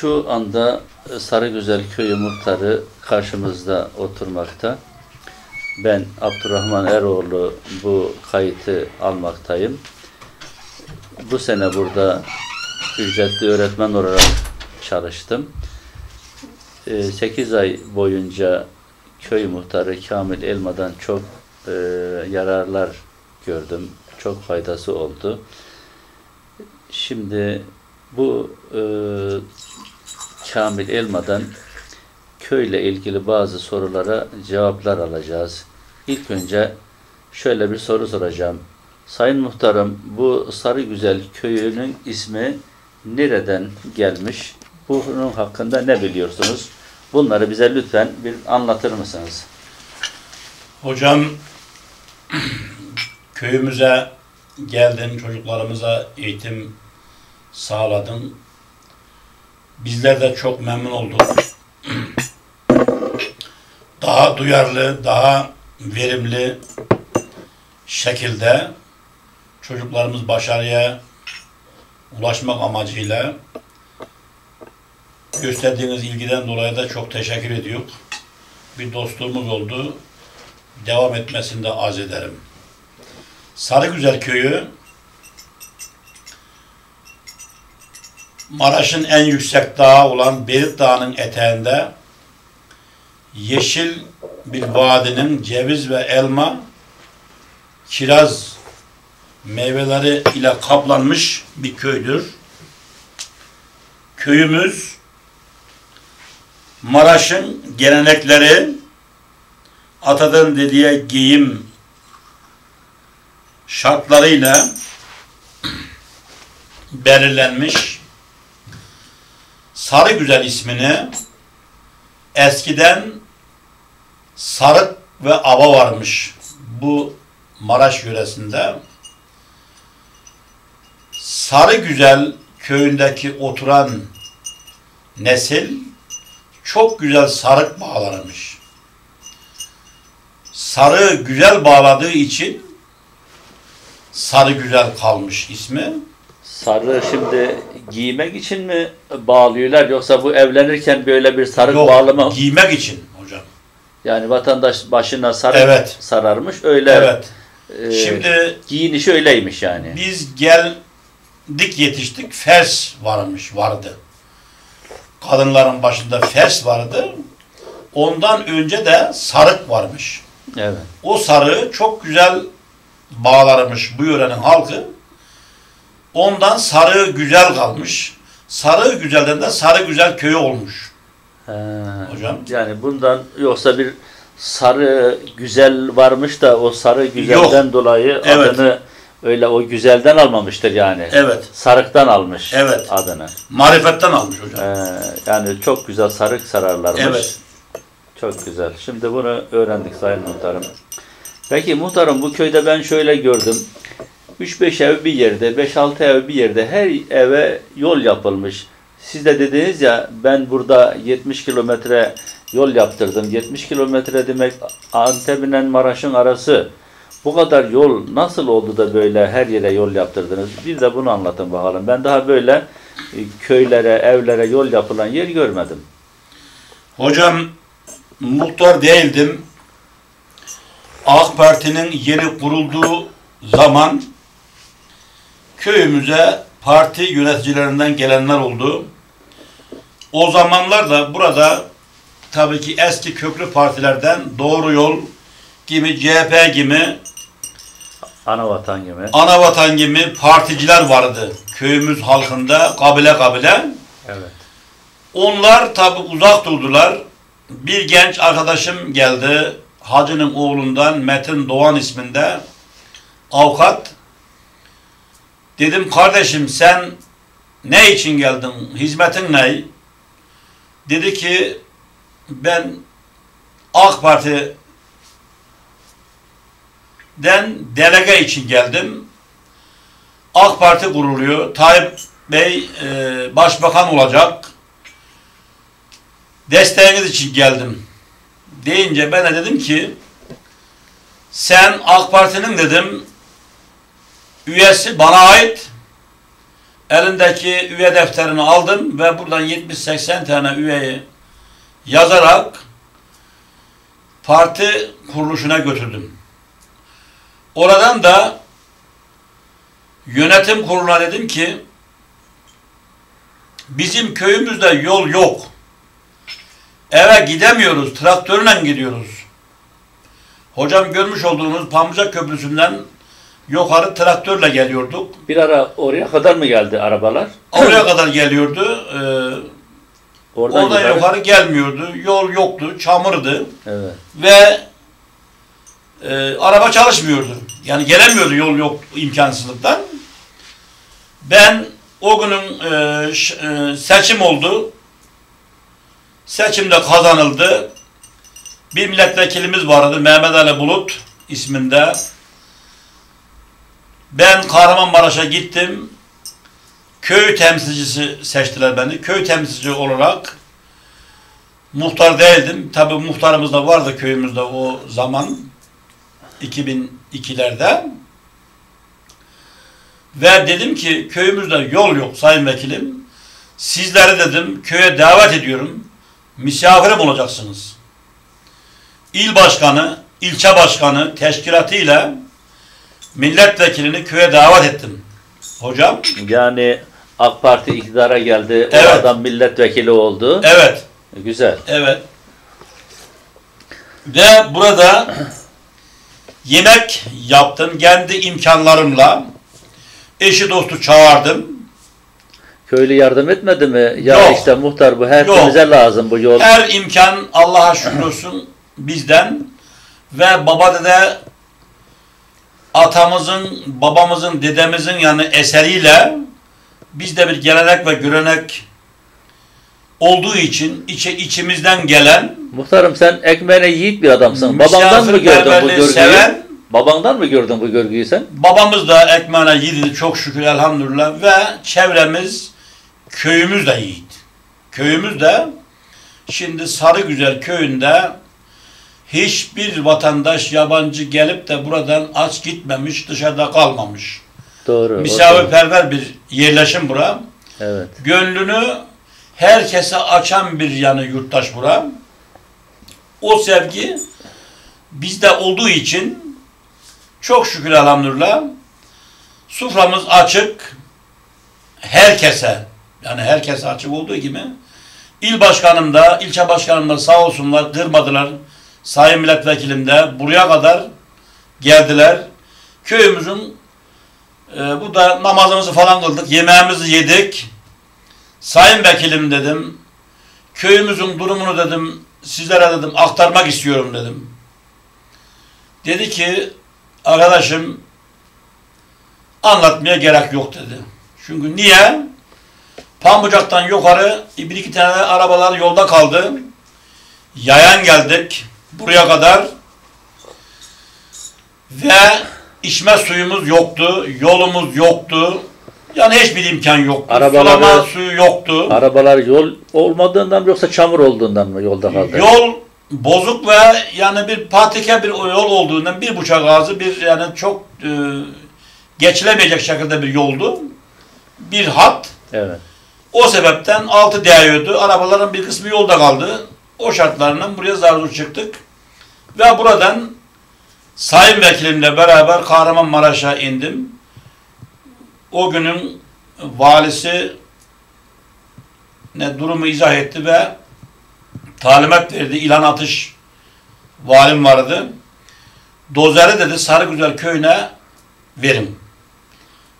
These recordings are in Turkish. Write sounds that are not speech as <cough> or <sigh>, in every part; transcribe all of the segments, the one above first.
Şu anda Sarıgüzel Köyü muhtarı karşımızda oturmakta. Ben Abdurrahman Eroğlu bu kayıtı almaktayım. Bu sene burada ücretli öğretmen olarak çalıştım. 8 ay boyunca köy muhtarı Kamil Elma'dan çok e, yararlar gördüm. Çok faydası oldu. Şimdi bu e, Kamil Elma'dan köyle ilgili bazı sorulara cevaplar alacağız. İlk önce şöyle bir soru soracağım. Sayın Muhtarım, bu Sarıgüzel köyünün ismi nereden gelmiş? Bunun hakkında ne biliyorsunuz? Bunları bize lütfen bir anlatır mısınız? Hocam <clears throat> köyümüze geldin, çocuklarımıza eğitim sağladın. Bizler de çok memnun olduk. <clears throat> Daha duyarlı, daha verimli şekilde çocuklarımız başarıya ulaşmak amacıyla gösterdiğiniz ilgiden dolayı da çok teşekkür ediyor. Bir dostluğumuz oldu. Devam etmesini de arz ederim. Sarıgüzel köyü Maraş'ın en yüksek dağı olan Berit Dağı'nın eteğinde yeşil bir vadinin ceviz ve elma, kiraz meyveleri ile kaplanmış bir köydür. Köyümüz Maraş'ın gelenekleri atadan dediği giyim şartlarıyla belirlenmiş. Sarı Güzel ismini eskiden Sarık ve Ava varmış. Bu Maraş yöresinde. Sarı Güzel köyündeki oturan nesil çok güzel sarık bağlarmış. Sarı güzel bağladığı için sarı güzel kalmış ismi. Sarı şimdi giymek için mi bağlıyorlar yoksa bu evlenirken böyle bir sarık Yok, bağlama giymek için hocam. yani vatandaş başına sarık Evet. sararmış öyle Evet. e, Şimdi giyinişi öyleymiş yani. biz geldik yetiştik fers varmış vardı. Kadınların başında fers vardı. Ondan önce de sarık varmış. Evet. O sarığı çok güzel bağlarmış bu yörenin halkı. Ondan sarığı güzel kalmış. Sarığı güzelden de sarı güzel köyü olmuş He. hocam. Yani bundan yoksa bir sarı güzel varmış da o sarı güzelden dolayı Evet. adını öyle o güzelden almamıştır yani. Evet. Sarıktan almış Evet. adını. Marifetten almış hocam. Ee, yani çok güzel sarık sararlarmış. Evet. Çok güzel. Şimdi bunu öğrendik Sayın Muhtarım. Peki Muhtarım bu köyde ben şöyle gördüm. 3-5 ev bir yerde, 5-6 ev bir yerde her eve yol yapılmış. Siz de dediniz ya ben burada 70 kilometre yol yaptırdım. 70 kilometre demek Antep'le Maraş'ın arası. Bu kadar yol nasıl oldu da böyle her yere yol yaptırdınız? Bir de bunu anlatın bakalım. Ben daha böyle e, köylere, evlere yol yapılan yer görmedim. Hocam muhtar değildim. AK Parti'nin yeni kurulduğu zaman köyümüze parti yöneticilerinden gelenler oldu. O zamanlar da burada tabii ki eski köklü partilerden Doğru Yol gibi CHP gibi Ana vatan gibi. Anavatan gibi particiler vardı köyümüz halkında kabile kabile. Evet. Onlar tabi uzak durdular. Bir genç arkadaşım geldi. Hacı'nın oğlundan Metin Doğan isminde avukat. Dedim kardeşim sen ne için geldin? Hizmetin ne? Dedi ki ben AK Parti'den delege için geldim. AK Parti kuruluyor. Tayyip Bey e, başbakan olacak desteğiniz için geldim deyince ben de dedim ki sen AK Parti'nin dedim üyesi bana ait elindeki üye defterini aldım ve buradan 70-80 tane üyeyi yazarak parti kuruluşuna götürdüm. Oradan da yönetim kuruluna dedim ki bizim köyümüzde yol yok. Eve gidemiyoruz, traktörle gidiyoruz. Hocam görmüş olduğunuz Pamucak Köprüsü'nden yukarı traktörle geliyorduk. Bir ara oraya kadar mı geldi arabalar? Oraya kadar geliyordu. Ee, Oradan oradan yukarı- yukarı gelmiyordu. Yol yoktu, çamurdu Evet. ve e, araba çalışmıyordu. Yani gelemiyordu yol yok imkansızlıktan. Ben o günün e, ş- e, seçim oldu. Seçimde kazanıldı. Bir milletvekilimiz vardı Mehmet Ali Bulut isminde. Ben Kahramanmaraş'a gittim. Köy temsilcisi seçtiler beni. Köy temsilcisi olarak muhtar değildim. Tabi muhtarımız da vardı köyümüzde o zaman 2002'lerde. Ve dedim ki köyümüzde yol yok sayın vekilim. Sizleri dedim köye davet ediyorum. Misafirim olacaksınız. İl başkanı, ilçe başkanı teşkilatıyla milletvekilini köye davet ettim. Hocam, Yani AK Parti iktidara geldi. Evet. O adam milletvekili oldu. evet, Güzel. evet. Ve burada yemek yaptım kendi imkanlarımla. Eşi dostu çağırdım. Köylü yardım etmedi mi? Ya Yok. işte muhtar bu herkese lazım bu yol. Her imkan Allah'a şükür olsun bizden ve baba dede atamızın, babamızın, dedemizin yani eseriyle bizde bir gelenek ve görenek olduğu için içe, içimizden gelen Muhtarım sen ekmeğine yiğit bir adamsın. Babandan mı gördün bu görgüyü? seven Babandan mı gördün bu görgüyü sen? babamız da ekmeğine yedi çok şükür elhamdülillah ve çevremiz köyümüz de yiğit. Köyümüz de şimdi Sarıgüzel köyünde hiçbir vatandaş yabancı gelip de buradan aç gitmemiş, dışarıda kalmamış. Doğru. Misafirperver bir yerleşim bura. Evet. Gönlünü herkese açan bir yanı yurttaş bura. O sevgi bizde olduğu için çok şükür elhamdülillah suframız açık herkese yani herkese açık olduğu gibi il başkanım da ilçe başkanım da sağ olsunlar kırmadılar. Sayın milletvekilim de buraya kadar geldiler. Köyümüzün e, bu da namazımızı falan kıldık. Yemeğimizi yedik. Sayın vekilim dedim. Köyümüzün durumunu dedim. Sizlere dedim aktarmak istiyorum dedim. Dedi ki arkadaşım anlatmaya gerek yok dedi. Çünkü niye? Pamucak'tan yukarı bir iki tane arabalar yolda kaldı. Yayan geldik buraya kadar. Ve içme suyumuz yoktu, yolumuz yoktu. Yani hiçbir imkan yoktu. Arabaları- Sulama suyu yoktu. Arabalar yol olmadığından mı yoksa çamur olduğundan mı yolda kaldı? Yol bozuk ve yani bir patike bir yol olduğundan bir buçuk ağzı bir yani çok e, geçilemeyecek şekilde bir yoldu. Bir hat. Evet. O sebepten altı değiyordu. Arabaların bir kısmı yolda kaldı. O şartlarla buraya zar zor çıktık. Ve buradan Sayın Vekilimle beraber Kahramanmaraş'a indim. O günün valisi ne durumu izah etti ve talimat verdi. İlan atış valim vardı. Dozeri dedi Sarıgüzel köyüne verin.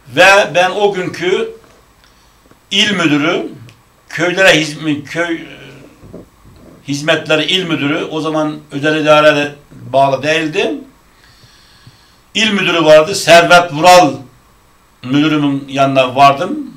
Ve ben o günkü il müdürü, köylere hizmet, köy hizmetleri il müdürü, o zaman özel idareye bağlı değildi. İl müdürü vardı, Servet Vural müdürümün yanına vardım.